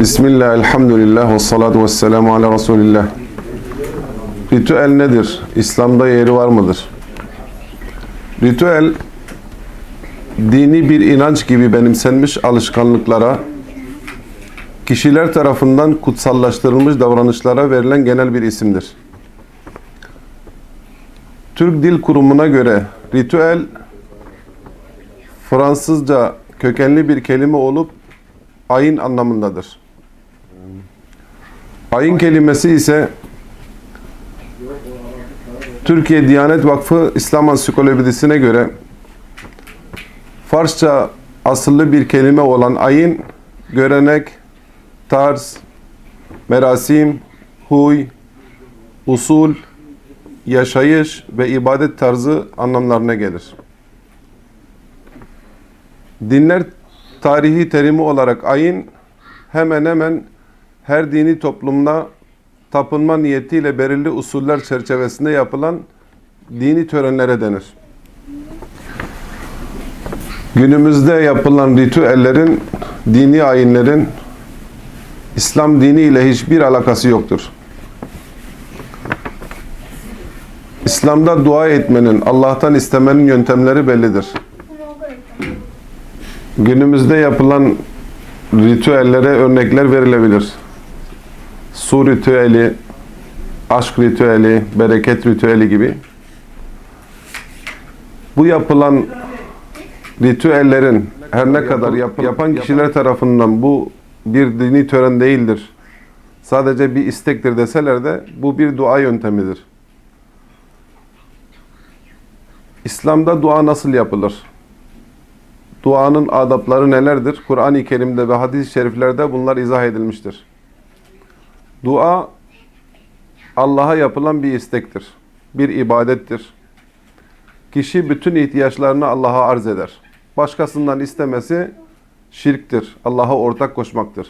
Bismillah, elhamdülillah, ve salatu ve selamu ala Resulillah. Ritüel nedir? İslam'da yeri var mıdır? Ritüel, dini bir inanç gibi benimsenmiş alışkanlıklara, kişiler tarafından kutsallaştırılmış davranışlara verilen genel bir isimdir. Türk Dil Kurumu'na göre ritüel, Fransızca kökenli bir kelime olup ayin anlamındadır. Ayin kelimesi ise Türkiye Diyanet Vakfı İslam Ansiklopedisine göre Farsça asıllı bir kelime olan ayin, görenek, tarz, merasim, huy, usul, yaşayış ve ibadet tarzı anlamlarına gelir. Dinler tarihi terimi olarak ayin hemen hemen her dini toplumda tapınma niyetiyle belirli usuller çerçevesinde yapılan dini törenlere denir. Günümüzde yapılan ritüellerin, dini ayinlerin İslam dini ile hiçbir alakası yoktur. İslam'da dua etmenin, Allah'tan istemenin yöntemleri bellidir. Günümüzde yapılan ritüellere örnekler verilebilir. Su ritüeli, aşk ritüeli, bereket ritüeli gibi. Bu yapılan ritüellerin her ne kadar yap- yapan kişiler tarafından bu bir dini tören değildir. Sadece bir istektir deseler de bu bir dua yöntemidir. İslam'da dua nasıl yapılır? Duanın adapları nelerdir? Kur'an-ı Kerim'de ve hadis-i şeriflerde bunlar izah edilmiştir. Dua Allah'a yapılan bir istektir. Bir ibadettir. Kişi bütün ihtiyaçlarını Allah'a arz eder. Başkasından istemesi şirktir. Allah'a ortak koşmaktır.